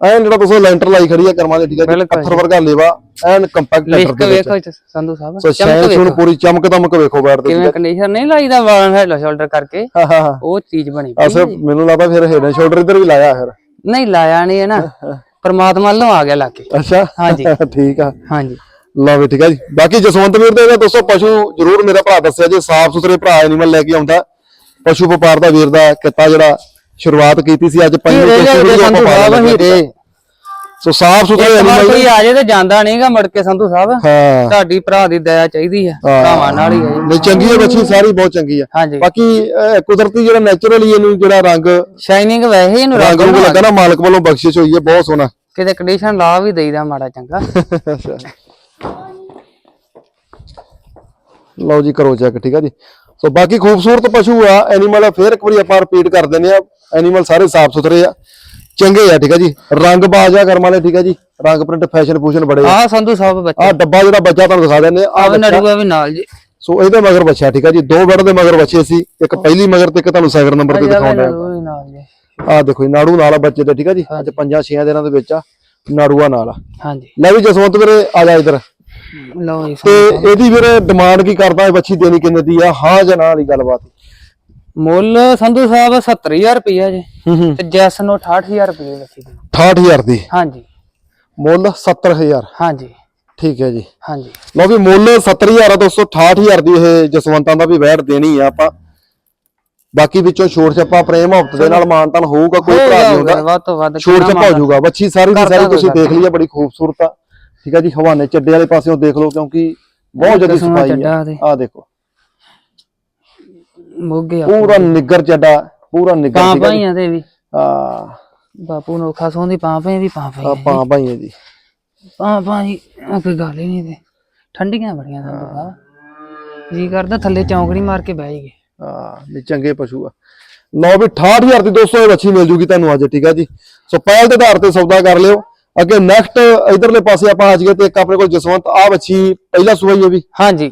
ਐਨ ਜਿਹੜਾ ਤੁਸੀਂ ਲੈਂਟਰ ਲਾਈ ਖੜੀ ਆ ਕਰਮਾਂ ਦੇ ਠੀਕ ਜੀ? ਬਿਲਕੁਲ ਪੱਥਰ ਵਰਗਾ ਲੇਵਾ ਐਨ ਕੰਪੈਕਟ ਲੈਂਟਰ ਦੇ ਵਿੱਚ। ਵੇਖੋ ਇੱਥੇ ਸੰਧੂ ਸਾਹਿਬ। ਸੋ ਸ਼ੈਨ ਸ਼ੂਨ ਪੂਰੀ ਚਮਕ ਦਮਕ ਵੇਖੋ ਬੈਠ ਦੇ ਕਿਵੇਂ ਕੰਡੀਸ਼ਨ ਨਹੀਂ ਲਾਈਦਾ ਵਾਲ ਹੈਡ ਸ਼ੋਲਡਰ ਕਰਕੇ। ਹਾਂ ਹਾਂ ਹਾਂ। ਉਹ ਚੀਜ਼ ਬਣੀ ਪਈ। ਅਸਲ ਮੈਨੂੰ ਲੱਗਦਾ ਫਿਰ ਹੈਡ ਸ਼ੋਲਡਰ ਇੱਧਰ ਵੀ ਲਾਇਆ ਫਿਰ। ਨਹੀਂ ਲਾਇਆ ਨਹੀਂ ਹੈ ਨਾ। ਪਰਮਾਤਮਾ ਵੱਲੋਂ ਆ ਗਿਆ ਲਾ ਕੇ। ਅੱਛਾ। ਹਾਂਜੀ। ਠੀਕ ਆ। ਹਾਂਜੀ। ਲਓ ਵੀ ਠੀਕ ਆ ਜੀ। ਬਾਕੀ ਜਸਵੰਤ ਵੀਰ ਦੇ ਇਹਦਾ ਦੋਸਤੋ ਪਸ਼ੂ ਜਰੂਰ ਮੇਰਾ ਭਰਾ ਦੱਸਿਆ ਜੇ ਸਾਫ਼ ਸੁਥਰੇ ਭਰਾ ਐਨੀਮਲ ਲੈ ਕੇ ਆਉਂਦਾ। ਪਸ਼ੂ ਵਪਾਰ ਦਾ ਵੀਰ ਦਾ ਕਿੱਤਾ ਜਿਹੜਾ ਸ਼ੁਰੂਆਤ ਕੀਤੀ ਸੀ ਅੱਜ ਪੰਜਵੀਂ ਹੀਰੇ ਸ਼ੁਰੂ ਸੰਧੂ ਆਪਾਂ ਸਾਹਿਬ ਪਾ ਹੀਰੇ ਸੋ ਸਾਫ਼ ਸੁਥਰੇ ਇੱਕ ਵਾਰ ਐਨੀਮਲ ਕੋਈ ਆ ਜੇ ਤੇ ਜਾਂਦਾ ਨਹੀਂਗਾ ਮੁੜ ਕੇ ਸੰਧੂ ਸਾਹਿਬ। ਹਾਂ। ਤੁਹਾਡੀ ਭਰਾ ਦੀ ਦਇਆ ਚਾਹੀਦੀ ਆ ਭਰਾਵਾਂ ਨਾਲ ਹੀ ਜੀ ਨਹੀਂ ਚੰਗੀ ਹੈ ਬੱਚੀ ਸਾਰੀ ਬਹੁਤ ਚੰਗੀ ਆ ਹਾਂਜੀ। ਬਾਕੀ ਅਹ, ਕੁਦਰਤੀ ਜਿਹੜਾ ਨੇਚਰਲੀ ਇਹਨੂੰ ਜਿਹੜਾ ਰੰਗ ਸ਼ਾਈਨਿੰਗ ਵੈਸੇ ਹੀ ਇਹਨੂੰ ਰੰਗ ਨੂੰ ਲੱਗਾ ਨਾ ਮਾਲਕ ਵੱਲੋਂ ਬਖਸ਼ਿਸ਼ ਹੋਈ ਹੈ ਬਹੁਤ ਸੋਹਣਾ। ਕਿਤੇ ਕੰਡੀਸ਼ਨ ਲਾ ਵੀ ਦੇਈਦਾ ਮਾੜਾ ਚੰਗਾ। ਲਓ ਜੀ ਕਰੋ ਚੈੱਕ ਠੀਕ ਆ ਜੀ। ਸੋ ਬਾਕੀ ਖੂਬਸੂਰਤ ਪਸ਼ੂ ਆ ਐਨੀਮਲ ਫੇਰ ਇੱਕ ਵਾਰੀ ਆਪਾਂ ਰਿਪੀਟ ਕਰ ਦਿੰਦੇ ਆ ਐਨੀਮਲ ਸਾਰੇ ਸਾਫ਼ ਸੁਥਰੇ ਆ। ਚੰਗੇ ਆ ਠੀਕ ਆ ਜੀ। ਰੰਗ ਬਾਜਾ ਕਰਮ ਵਾਲੇ ਠੀਕ ਆ ਜੀ। ਰੰਗ ਪ੍ਰਿੰਟ ਫੈਸ਼ਨ ਫੂਸ਼ਨ ਬੜੇ ਆ। ਆ ਸੰਧੂ ਸਾਹਿਬ ਬੱਚਾ। ਆਹ ਡੱਬਾ ਜਿਹੜਾ ਬੱਚਾ ਤੁਹਾਨੂੰ ਦਿਖਾ ਦਿੰਦੇ ਆ ਆ ਨੜੂਆ ਵੀ ਨਾਲ ਜੀ। ਸੋ ਇਹਦੇ ਮਗਰ ਬੱਚਾ ਠੀਕ ਆ ਜੀ। ਦੋ ਬੜ ਦੇ ਮਗਰ ਬੱਚੇ ਸੀ। ਇੱਕ ਪਹਿਲੀ ਮਗਰ ਤੇ ਇੱਕ ਤੁਹਾਨੂੰ ਸੈਕਿੰਡ ਨੰਬਰ ਤੇ ਆ ਦਿਖਾਉਂਦਾ ਜੀ। ਆਹ ਦੇਖੋ ਜੀ ਨਾੜੂ ਨਾਲ ਆ ਬੱਚੇ ਤੇ ਠੀਕ ਆ ਜੀ। ਅੱਜ ਪੰਜਾਂ ਛੇਆਂ ਦਿਨਾਂ ਦੇ ਵਿੱਚ ਆ ਨਾੜੂਆ ਨਾਲ ਆ। ਹਾਂਜੀ ਲੈ ਵੀ ਜਸਵੰਤ ਵੀਰੇ ਆ ਜਾ ਇੱਧਰ। ਲਓ ਜੀ ਤੇ ਇਹਦੀ ਵੀਰੇ ਡਿਮਾਂਡ ਕੀ ਕਰਦਾ ਇਹ ਬੱਚੀ ਦੇਣੀ ਕਿੰਨੇ ਦੀ ਆ? ਹਾਂ ਜਾਂ ਨਾ ਵਾਲੀ ਗੱਲਬਾਤ? ਮੁੱਲ ਸੰਧੂ ਸਾਹਿਬ 70000 ਰੁਪਇਆ ਜੀ। ਹੂੰ ਹੂੰ। ਤੇ ਜੈਸ ਨੂੰ 68000 ਰੁਪਏ ਬੱਚੀ ਦੀ 68000 ਦੀ? ਹਾਂਜੀ। ਮੁੱਲ 70000 ਹਾਂਜੀ। ਠੀਕ ਹੈ ਜੀ। ਹਾਂਜੀ। ਲਓ ਵੀ ਮੁੱਲ 70000 ਆ ਦੋਸਤੋ 68000 ਦੀ ਇਹ ਜਸਵੰਤਾਂ ਦਾ ਵੀ ਵੈਟ ਦੇਣੀ ਆ ਆਪਾਂ। ਬਾਕੀ ਵਿੱਚੋਂ ਛੋੜ ਛੱਪਾ ਪ੍ਰੇਮ ਹਫਤ ਦੇ ਨਾਲ ਮਾਨਤਨ ਹੋਊਗਾ ਕੋਈ ਭਰਾ ਨਹੀਂ ਹੁੰਦਾ। ਛੋੜ ਛੱਪਾ ਹੋ ਮਾਲ- ਜਾਊਗਾ ਬੱਚੀ ਸਾਰੀ ਦੀ ਕਰਦਾ ਸਾਰੀ ਤੁਸੀਂ ਕੋਈ ਦੇਖ ਲਈ ਆ ਬੜੀ ਖੂਬਸੂਰਤ ਆ। ਠੀਕ ਆ ਜੀ ਹਵਾਨੇ ਚੱਡੇ ਵਾਲੇ ਪਾਸਿਓਂ ਦੇਖ ਲਓ ਕਿਉਂਕਿ ਬਹੁਤ ਜ਼ਿਆਦਾ ਸਫ਼ਾਈ ਚੱਡਾ ਆ ਦੇਖੋ। ਮੋਗੇ ਪੂਰਾ ਨਿੱਗਰ ਚੱਡਾ ਪੂਰਾ ਨਿੱਗਰ ਪਾਂ ਠੀਕ ਆ ਜੀ। ਪਾਈਆਂ ਦੇ ਵੀ। ਆ ਬਾਪੂ ਨੂੰ ਔਖਾ ਸੌਂਦੀ ਪਾਂ ਪਾਈ ਵੀ ਪਾਂ ਪਾਈ ਆਪਾਂ ਭਾਈਏ ਜੀ ਪਾਂ ਆ ਕੋਈ ਗੱਲ ਹੀ ਨਹੀਂ ਤੇ। ਠੰਡੀਆਂ ਬੜੀਆਂ ਸੰਧੂ ਸਾਹਿਬ ਜੀ ਕਰਦਾ ਥੱਲੇ ਚੌਂਕੜੀ ਮਾਰ ਕੇ ਬਹਿ ਗਏ ਹਾਂ ਨਹੀਂ ਚੰਗੇ ਪਸ਼ੂ ਆ। ਲਓ ਵੀ 68000 ਦੀ ਦੋਸਤੋ ਇਹ ਵੱਛੀ ਮਿਲ ਜੂਗੀ ਤੁਹਾਨੂੰ ਅੱਜ ਠੀਕ ਆ ਜੀ। ਸੋ ਪਹਿਲ ਦੇ ਆਧਾਰ ਤੇ ਸੌਦਾ ਕਰ ਲਿਓ। ਅੱਗੇ ਨੈਕਸਟ ਇਧਰਲੇ ਪਾਸੇ ਆਪਾਂ ਆ ਜਾਈਏ ਤੇ ਇੱਕ ਆਪਣੇ ਕੋਲ ਜਸਵੰਤ ਆ ਵੱਛੀ ਪਹਿਲਾ ਸੂਆ ਹੀ ਹੈ ਵੀ। ਹਾਂਜੀ।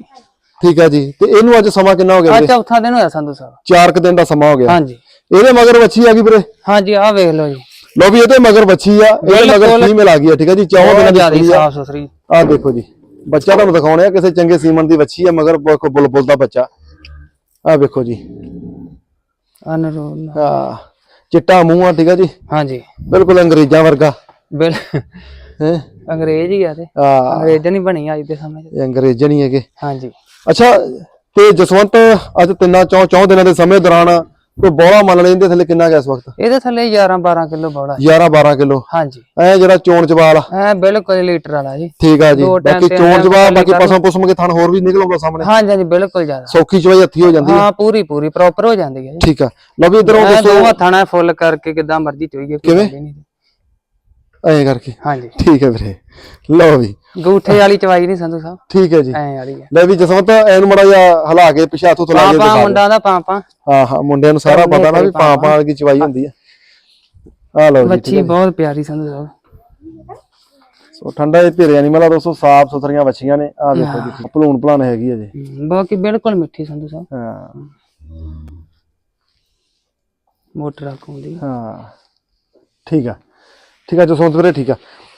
ਠੀਕ ਆ ਜੀ। ਤੇ ਇਹਨੂੰ ਅੱਜ ਸਮਾਂ ਕਿੰਨਾ ਹੋ ਗਿਆ ਆ ਵੀਰੇ ਚੌਥਾ ਦਿਨ ਹੋਇਆ ਸੰਧੂ ਸਾਹਿਬ। ਚਾਰ ਕੁ ਦਿਨ ਦਾ ਸਮਾਂ ਹੋ ਗਿਆ। ਹਾਂਜੀ। ਇਹਦੇ ਮਗਰ ਵੱਛੀ ਆ ਗਈ ਵੀਰੇ? ਹਾਂਜੀ ਆ ਵੇਖ ਲਓ ਜੀ। ਲਓ ਵੀ ਇਹਦੇ ਮਗਰ ਵੱਛੀ ਆ। ਇਹਦੇ ਮਗਰ ਬਿਲਕੁਲ। ਫੀਮੇਲ ਆ ਗਈ ਆ ਠੀਕ ਆ ਜੀ। ਚੌਂ ਦਿਨਾਂ ਬਹੁਤ ਦੀ ਜ਼ਿਆਦਾ ਸੂਈ ਆ। ਸਾਫ਼ ਸੁਥਰੀ ਆ ਦੇਖੋ ਜੀ। ਬੱਚਾ ਤੁਹਾਨੂੰ ਦਿਖਾਉਣੇ ਆ ਕਿਸੇ ਚੰਗੇ ਸੀਮਨ ਦੀ ਵੱਛੀ ਆ ਮਗਰ ਬ- ਬੁਲਬੁਲ ਦਾ ਬੱਚਾ। ਆ ਵੇਖੋ ਜੀ। ਅਨਰੋਲ। ਆ ਚਿੱਟਾ ਮੂੰਹ ਆ ਠੀਕ ਆ ਜੀ। ਹਾਂਜੀ। ਬਿਲਕੁਲ ਅੰਗਰੇਜ਼ਾਂ ਵਰਗਾ। ਬਿਲ ਹੈ? ਅੰਗਰੇਜ਼ ਹੀ ਆ ਤੇ। ਆ ਅੰਗਰੇਜ਼ ਨਹੀਂ ਬਣੀ ਅੱਜ ਦੇ ਸਮੇਂ 'ਚ। ਇਹ ਅੰਗਰੇਜ਼ ਨਹੀਂ ਹੈਗੇ। ਹਾਂਜੀ। ਅੱਛਾ ਤੇ ਜਸਵੰਤ ਅੱਜ ਤਿੰਨਾਂ ਚੌਂ ਚੌਂ ਦਿਨਾਂ ਦੇ ਸਮੇਂ ਦੌਰਾਨ ਕੋਈ ਬੋਲਾ ਮੰਨ ਲੈਂਦੇ ਥੱਲੇ ਕਿੰਨਾ ਗਿਆ ਇਸ ਵਕਤ? ਇਹਦੇ ਥੱਲੇ 11 12 ਕਿਲੋ ਬੌੜਾ 11 12 ਕਿਲੋ। ਹਾਂਜੀ। ਐ ਜਿਹੜਾ ਚੋਣ ਚਵਾਲ ਆ। ਐ ਬਿਲਕੁਲ ਲੀਟਰ ਵਾਲਾ ਜੀ। ਠੀਕ ਆ ਜੀ। ਦੋ ਬਾਕੀ ਤੇ ਚੋਣ ਐਂ ਜਵਾਬ ਖਾਲੀ ਬਾਕੀ ਕਰ ਪਸਮ ਪੁਸਮ ਕੇ ਥਣ ਹੋਰ ਵੀ ਨਿਕਲ ਆਉਂਦਾ ਸਾਹਮਣੇ। ਹਾਂਜੀ ਹਾਂਜੀ ਬਿਲਕੁਲ ਜ਼ਿਆਦਾ। ਸੌਖੀ ਚਵਾਈ ਹੱਥੀ ਹੋ ਜਾਂਦੀ ਹੈ ਹਾਂ ਪੂਰੀ ਪੂਰੀ ਪ੍ਰੋਪਰ ਹੋ ਜਾਂਦੀ ਹੈ ਜੀ। ਠੀਕ ਆ। ਲਓ ਵੀ ਇਧਰੋਂ ਦੱਸੋ। ਹੱਥਾਂ ਨਾਲ ਫੁੱਲ ਕਰਕੇ ਕਿਦਾਂ ਮਰਜ਼ੀ ਚੋਈਏ ਕੋਈ ਕਿਵੇਂ? ਗੱਲ ਹੀ ਨਹੀਂ। ਐਂ ਕਰਕੇ। ਹਾਂਜੀ। ਠੀਕ ਹੈ ਵੀਰੇ। ਲਓ ਵੀ। ਗੂਠੇ ਵਾਲੀ ਚਵਾਈ ਨਹੀਂ ਸੰਧੂ ਸਾਹਿਬ। ਠੀਕ ਹੈ ਜੀ। ਐ ਵਾਲੀ ਹੈ। ਲੈ ਵੀ ਜਸਵੰਤ ਐਨੂੰ ਮੜਾ ਜਾ ਹਲਾ ਕੇ ਪਿਛਾ ਹੱਥੋਂ ਥਲਾ ਕੇ ਪਾਪਾ ਮੁੰਡਾ ਦਾ ਪਾਪਾ। ਹਾਂ ਹਾਂ ਮੁੰਡਿਆਂ ਨੂੰ ਸਾਰਾ ਪਤਾ ਨਾ ਵੀ ਪਾਂ ਪਾਂ ਦੀ ਚਵਾਈ ਹੁੰਦੀ ਆ ਆ ਲਓ ਜੀ ਬੱਚੀ ਬਹੁਤ ਪਿਆਰੀ ਸੰਧੂ ਸਾਹਿਬ। ਸੋ ਠੰਡਾ ਇਹ ਭੇਰੇ ਐਨੀਮਲ ਆ ਦੋਸਤੋ ਸਾਫ਼ ਸੁਥਰੀਆਂ ਵੱਛੀਆਂ ਨੇ। ਆ ਦੇਖੋ ਜੀ ਭਲੂਣ ਭਲਾਨ ਹੈਗੀ ਆ ਜੀ। ਬਾਕੀ ਬਿਲਕੁਲ ਮਿੱਠੀ ਸੰਧੂ ਸਾਹਿਬ। ਹਾਂ। ਮੋਟਰ ਆਉਂਦੀ ਹਾਂ। ਠੀਕ ਆ। ਠੀਕ ਆ ਜਸਵੰਤ ਵੀਰੇ ਠੀਕ ਆ।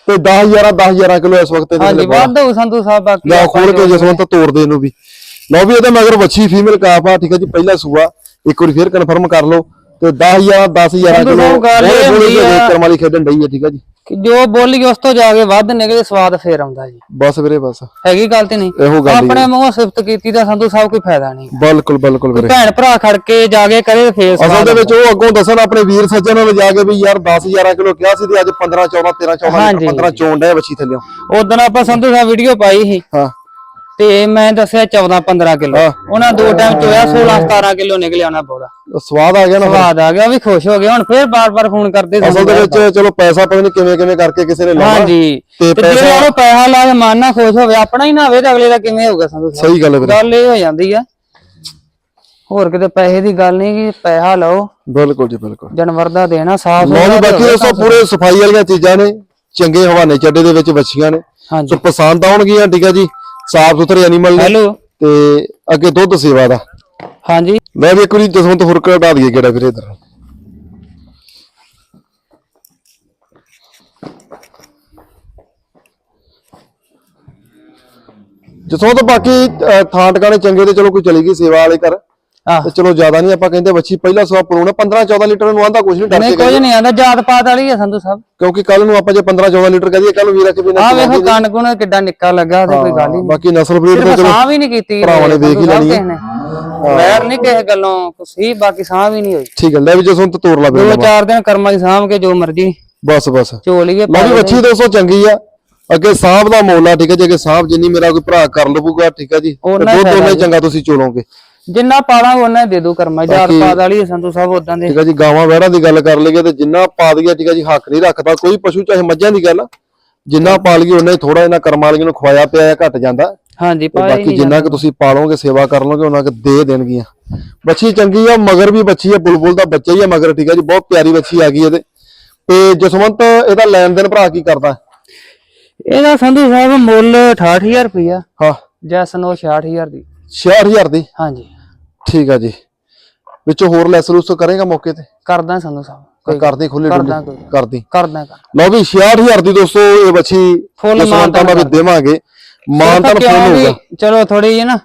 ਤੇ 10000 10000 ਕਿਲੋ ਇਸ ਵਕਤ ਇਹਦੇ ਹਾਂਜੀ। ਵਾਧੂ ਸੰਧੂ ਸਾਹਿਬ ਬਾਕੀ ਆਪਾਂ ਖੋਲ ਕੇ ਜਸਵੰਤ ਤੋੜ ਦੇ ਇਹਨੂੰ ਵੀ। ਲਓ ਵੀ ਇਹਦੇ ਮਗਰ ਵੱਛੀ ਫੀਮੇਲ ਕਾਫ ਆ ਠੀਕ ਆ ਜੀ ਪਹਿਲਾ ਸੂਆ। ਇੱਕ ਵਾਰੀ ਫੇਰ ਕਨਫਰਮ ਕਰ ਲਓ। ਤੇ 10000 10000 ਸੰਧੂ ਕਿਲੋ ਕਰਮ ਵਾਲੀ ਖੇਡਣ ਡਈ ਆ ਠੀਕ ਆ ਜੀ। ਜੋ ਬੋਲੀ ਉਸ ਤੋਂ ਜਾ ਕੇ ਵੱਧ ਨਿਕਲੇ ਸਵਾਦ ਫੇਰ ਆਉਂਦਾ ਜੀ। ਬਸ ਵੀਰੇ ਬਸ। ਹੈਗੀ ਗੱਲ ਤੇ ਨਹੀਂ। ਇਹੋ ਗੱਲ ਹੀ ਆਪਣੇ ਮੂੰਹੋਂ ਸਿਫਤ ਕੀਤੀ ਤਾਂ ਸੰਧੂ ਸਾਹਿਬ ਕੋਈ ਫਾਇਦਾ ਨਹੀਂ। ਬਿਲਕੁਲ ਬਿਲਕੁਲ ਵੀਰੇ। ਭੈਣ ਭਰਾ ਖੜ ਕੇ ਜਾ ਕੇ ਕਰੇ ਫੇਰ ਅਸਲ ਦੇ ਵਿੱਚ ਉਹ ਅੱਗੋਂ ਦੱਸਣ ਆਪਣੇ ਵੀਰ ਸੱਜਣ ਨੂੰ ਜਾ ਕੇ ਵੀ ਯਾਰ 10 11 ਕਿਲੋ ਕਿਹਾ ਸੀ ਤੇ ਅੱਜ 15 14 13 14 ਹਾਂਜੀ। 15 ਚੋਣ ਡਿਆ ਵੱਛੀ ਥੱਲਿਓ। ਉਦੋਂ ਆਪਾਂ ਸੰਧੂ ਸਾਹਿਬ ਵੀਡੀਓ ਪਾਈ ਸੀ। ਹਾਂ। ਤੇ ਮੈਂ ਦੱਸਿਆ 14 15 ਕਿਲੋ। ਹਾਂ। ਉਹਨਾਂ ਦੋ ਟਾਈਮ ਚੋਇਆ 16 17 ਕਿਲੋ ਨਿਕਲਿਆ ਉਹਨਾਂ ਬੋੜਾ ਉਹ ਸਵਾਦ ਆ ਗਿਆ ਨਾ ਫਿਰ। ਸਵਾਦ ਆ ਗਿਆ ਉਹ ਵੀ ਖੁਸ਼ ਹੋ ਗਏ। ਹੁਣ ਫੇਰ ਬਾਰ-ਬਾਰ ਫੋਨ ਕਰਦੇ ਅਸਲ ਦੇ ਵਿੱਚ ਚਲੋ ਪੈਸਾ ਪਤਾ ਨਹੀਂ ਕਿਵੇਂ ਕਿਵੇਂ ਕਰਕੇ ਕਿਸੇ ਨੇ ਲਾਉਣਾ। ਹਾਂਜੀ। ਤੇ ਤੇ ਪੈਸਾ ਉਹ ਪੈਸਾ ਲਾ ਕੇ ਮਨ ਨਾ ਖੁਸ਼ ਹੋਵੇ ਆਪਣਾ ਹੀ ਨਾ ਹੋਵੇ ਤਾਂ ਅਗਲੇ ਦਾ ਕਿਵੇਂ ਹੋਊਗਾ ਸੰਧੂ ਸਾਹਿਬ? ਸਹੀ ਗੱਲ ਹੈ ਵੀਰੇ। ਗੱਲ ਇਹ ਹੋ ਜਾਂਦੀ ਆ। ਹੋਰ ਕਿਤੇ ਪੈਸੇ ਦੀ ਗੱਲ ਨਹੀਂ ਕਿ ਪੈਸਾ ਲਓ। ਬਿਲਕੁਲ ਜੀ ਬਿਲਕੁਲ। ਜਾਨਵਰ ਦਾ ਦੇਣਾ ਸਾਫ਼ ਲੋ ਜੀ ਬਾਕੀ ਦੋਸਤੋ ਪੂਰੇ ਸਫ਼ਾਈ ਵਾਲੀਆਂ ਚੀਜ਼ਾਂ ਨੇ ਚੰਗੇ ਹਵਾਨੇ ਚੱਡੇ ਦੇ ਵਿੱਚ ਵੱਛੀਆਂ ਨੇ। ਹਾਂਜੀ। ਸੋ ਪਸੰਦ ਆਉਣਗੀਆਂ ਠੀਕ ਹੈ ਜੀ। ਸਾਫ਼ ਸੁਥਰੇ ਐਨੀਮਲ ਨੇ ਹੈਲੋ। ਤੇ ਅੱਗੇ ਦੁੱਧ ਸੇਵਾ ਦਾ। ਹਾਂਜੀ। ਮੈਂ ਵੀ ਇੱਕ ਵਾਰੀ ਜਸਵੰਤ ਹੋਰ ਘਟਾ ਦਈਏ ਕਿਹੜਾ ਵੀਰੇ ਇਧਰ। ਜਸਵੰਤ ਬਾਕੀ ਅਹ, ਥਾਂ ਟਿਕਾਣੇ ਚੰਗੇ ਤੇ ਚਲੋ ਕੋਈ ਚਲੀ ਗਈ ਸੇਵਾ ਵਾਲੇ ਕਰ ਆਹ ਤੇ ਚਲੋ ਜ਼ਿਆਦਾ ਨਹੀਂ ਆਪਾਂ ਕਹਿੰਦੇ ਵੱਛੀ ਪਹਿਲਾ ਸਵਾ ਪਰੂਣਾ 15 14 ਲੀਟਰ ਨੂੰ ਆਂਦਾ ਕੁਝ ਨਹੀਂ ਡਰ ਨਹੀਂ ਕੁਝ ਨਹੀਂ ਆਂਦਾ ਜਾਤ ਪਾਤ ਵਾਲੀ ਆ ਸੰਧੂ ਸਾਹਿਬ। ਕਿਉਂਕਿ ਕੱਲ ਨੂੰ ਆਪਾਂ ਜੇ 15 14 ਲੀਟਰ ਕਹਦੀਏ ਕੱਲ ਨੂੰ ਵੀਰਾ ਕਿ ਵੀ ਨਾ ਆਹ ਵੇਖੋ ਕੰਨ ਕੁਣ ਕਿੱਡਾ ਨਿੱਕਾ ਲੱਗਾ ਤੇ ਕੋਈ ਗੱਲ ਹੀ ਨਹੀਂ। ਬਾਕੀ ਨਸਲ ਬਰੀਡ ਤੇ ਚਲੋ ਸਾਹ ਵੀ ਨਹੀਂ ਕੀਤੀ ਭਰਾਵਾਂ ਨੇ ਵੇਖ ਹੀ ਲੈਣੀ ਹੈ। ਵੈਰ ਨਹੀਂ ਕਿਸੇ ਗੱਲੋਂ ਕੁਛ ਹੀ ਬਾਕੀ ਸਾਹ ਵੀ ਨਹੀਂ ਹੋਈ। ਠੀਕ ਹੈ ਲੈ ਵੀ ਜਸਵੰਤ ਤੋੜ ਲਾ ਦੋ ਵੀਰੇ ਚਾਰ ਦਿਨ ਕਰਮਾਂ ਦੀ ਸਾਂਭ ਕੇ ਜੋ ਮਰਜ਼ੀ ਬਸ ਬਸ। ਚੋਲੀਏ ਲਓ ਵੀ ਬੱਚੀ ਦੋਸਤੋ ਚੰਗੀ ਆ। ਅੱਗੇ ਸਾਹਬ ਦਾ ਮੁੱਲ ਆ ਠੀਕ ਹੈ ਜੇ ਕਿ ਸਾਹਬ ਜਿੰਨੀ ਮੇਰਾ ਕੋਈ ਭਰਾ ਕਰ ਲਵੂਗਾ ਠੀਕ ਹੈ ਜੀ। ਹੀ ਜੀ। ਚੰਗਾ ਤੁਸੀਂ ਚੋਲੋਗੇ ਜਿੰਨਾ ਪਾਲਾਂਗੇ ਉਹਨਾਂ ਦੇ ਦੂ ਕਰਮਾ ਜਾਤ ਬਾਕੀ- ਪਾਦ ਵਾਲੀ ਸੰਤੂ ਸਾਹਿਬ ਉਦਾਂ ਦੇ। ਠੀਕ ਹੈ ਜੀ ਗਾਵਾਂ ਵਹਿੜਾਂ ਦੀ ਗੱਲ ਕਰ ਲਈਏ ਤੇ ਜਿੰਨਾ ਪਾ ਦਈਏ ਠੀਕ ਹੈ ਜੀ ਹੱਕ ਨਹੀਂ ਰੱਖਦਾ ਕੋਈ ਪਸ਼ੂ ਚਾਹੇ ਮੱਝਾਂ ਦੀ ਗੱਲ ਆ, ਜਿੰਨਾ ਪਾਲ ਗਈ ਉਹਨਾਂ ਹੀ ਥੋੜਾ ਇਹਨਾਂ ਕਰਮ ਵਾਲੀਆਂ ਨੂੰ ਖਵਾਇਆ ਪਿਆ ਘਟ ਜਾਂਦਾ। ਹਾਂਜੀ ਤੇ ਪਾਇਆ ਹੀ ਬਾਕੀ ਨਹੀਂ ਜਿੰਨਾ ਕਿ ਤੁਸੀਂ ਪਾਲੋਗੇ ਸੇਵਾ ਕਰ ਲਓਗੇ ਉਹਨਾਂ ਕਿ ਦੇ ਦੇਣਗੀਆਂ। ਬੱਚੀ ਚੰਗੀ ਆ ਮਗਰ ਵੀ ਬੱਚੀ ਆ ਬੁਲਬੁਲ ਦਾ ਬੱਚਾ ਹੀ ਆ ਮਗਰ ਠੀਕ ਹੈ ਜੀ ਬਹੁਤ ਪਿਆਰੀ ਬੱਚੀ ਆ ਗਈ ਇਹਦੇ। ਤੇ ਜਸਵੰਤ ਇਹਦਾ ਲੈਣ ਦੇਣ ਭਰਾ ਕੀ ਕਰਦਾ? ਇਹਦਾ ਸੰਧੂ ਸਾਹਿਬ ਮੁੱਲ 68000 ਰੁਪਇਆ ਹਾਂ। ਜੈਸਨ ਉਹ 66000 ਦੀ। 66000 ਦੀ? ਹਾਂਜੀ। ਠੀਕ ਆ ਜੀ। ਵਿੱਚੋਂ ਹੋਰ ਲੈਸ ਲੂਸ ਕਰੇਗਾ ਮੌਕੇ ਤੇ? ਕਰਦਾ ਸੰਧੂ ਸਾਹਿਬ ਕੋਈ ਕਰਦੀ ਖੁੱਲੇ ਕਰਦਾ ਕੋਈ। ਕਰਦੀ ਕਰਦਾ ਕਰ। ਲਓ ਵੀ 66000 ਦੀ ਦੋਸਤੋ ਇਹ ਬੱਚੀ ਫੁੱਲ ਵੀ ਮਾਨਤਾਨ ਦੇਵਾਂਗੇ। ਮਾਨਤਨ ਕਿਉਂ ਫੁੱਲ ਹੋਊਗਾ। ਚਲੋ ਥੋੜੀ ਜਿਹੀ ਨਾ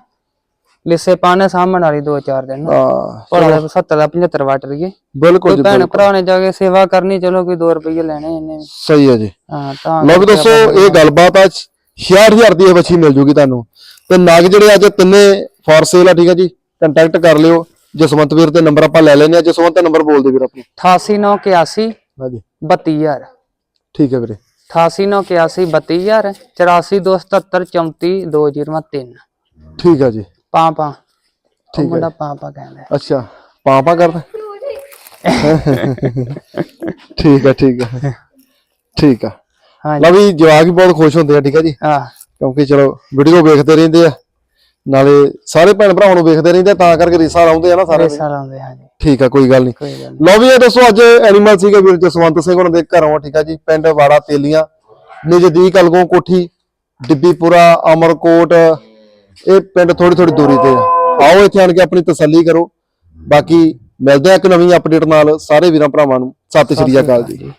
ਲਿੱਸੇ ਪਾਣੇ ਸਾਹਮਣ ਵਾਲੀ ਦੋ ਚਾਰ ਦਿਨ। ਨਾ ਹਾਂ ਪਰ 70 ਦਾ 75 ਵਾਟ ਰਹੀਏ ਬਿਲਕੁਲ ਜੀ ਭੈਣ। ਭਰਾ ਨੇ ਜਾ ਕੇ ਸੇਵਾ ਕਰਨੀ ਚਲੋ ਕੋਈ 2 ਰੁਪਏ ਲੈਣੇ ਇਹਨੇ। ਸਹੀ ਹੈ ਜੀ। ਹਾਂ ਤਾਂ ਲਓ ਵੀ ਦੋਸਤੋ ਇਹ ਗੱਲਬਾਤ ਆ 66000 ਦੀ ਇਹ ਬੱਚੀ ਮਿਲ ਜੂਗੀ ਤੁਹਾਨੂੰ। ਤੇ ਨਗ ਜਿਹੜੇ ਅੱਜ ਤਿੰਨੇ ਫॉर ਸੇਲ ਆ ਠੀਕ ਹੈ ਜੀ? ਕੰਟੈਕਟ ਕਰ ਲਿਓ। ਜਸਵੰਤ ਵੀਰ ਦੇ ਨੰਬਰ ਆਪਾਂ ਲੈ ਲੈਨੇ ਆ ਜਸਵੰਤ ਦਾ ਨੰਬਰ ਬੋਲ ਦੇ ਵੀਰ ਆਪਣੀ। 88981 ਹਾਂਜੀ। 32000 ਠੀਕ ਹੈ ਵੀਰੇ। 88981 32000 84277 34203 ਠੀਕ ਹੈ ਜੀ। ਪਾਂ ਪਾਂ। ਠੀਕ ਹੈ। ਮੁੰਡਾ ਪਾਂ ਪਾਂ ਕਹਿੰਦਾ ਅੱਛਾ। ਪਾਪਾ ਕਰਦਾ। ਠੀਕ ਹੈ ਠੀਕ ਹੈ ਠੀਕ ਆ। ਹਾਂਜੀ। ਲਓ ਵੀ ਜਵਾਕ ਵੀ ਬਹੁਤ ਖੁਸ਼ ਹੁੰਦੇ ਆ ਠੀਕ ਹੈ ਜੀ। ਆ ਕਿਉਂਕਿ ਚਲੋ ਵੀਡੀਓ ਵੇਖਦੇ ਰਹਿੰਦੇ ਆ। ਨਾਲੇ ਸਾਰੇ ਭੈਣ ਭਰਾਵਾਂ ਨੂੰ ਵੇਖਦੇ ਰਹਿੰਦੇ ਤਾਂ ਕਰਕੇ ਰੀਸਾਂ ਆਉਂਦੇ ਆ ਨਾ ਸਾਰੇ ਰੇਸਾ ਲਾਉਂਦੇ ਹਾਂਜੀ। ਠੀਕ ਆ ਕੋਈ ਗੱਲ ਨਹੀਂ। ਕੋਈ ਗੱਲ ਲਓ ਵੀ ਇਹ ਦੱਸੋ ਅੱਜ ਐਨੀਮਲ ਸੀਗੇ ਵੀਰ ਜਸਵੰਤ ਸਿੰਘ ਉਹਨਾਂ ਦੇ ਘਰੋਂ ਠੀਕ ਆ ਜੀ ਪਿੰਡ ਵਾੜਾ ਤੇਲੀਆਂ ਨਜ਼ਦੀਕ ਅਲਗੋਂ ਕੋਠੀ ਡਿੱਬੀਪੁਰਾ ਅਮਰਕੋਟ ਇਹ ਪਿੰਡ ਥੋੜੀ ਥੋੜੀ ਦੂਰੀ ਤੇ ਆ। ਆਓ ਇੱਥੇ ਆਣ ਕੇ ਆਪਣੀ ਤਸੱਲੀ ਕਰੋ। ਬਾਕੀ ਮਿਲਦੇ ਆ ਇੱਕ ਨਵੀਂ ਅਪਡੇਟ ਨਾਲ ਸਾਰੇ ਵੀਰਾਂ ਭਰਾਵਾਂ ਨੂੰ। ਸਤਿ ਸ਼੍ਰੀ ਅਕਾਲ ਜੀ।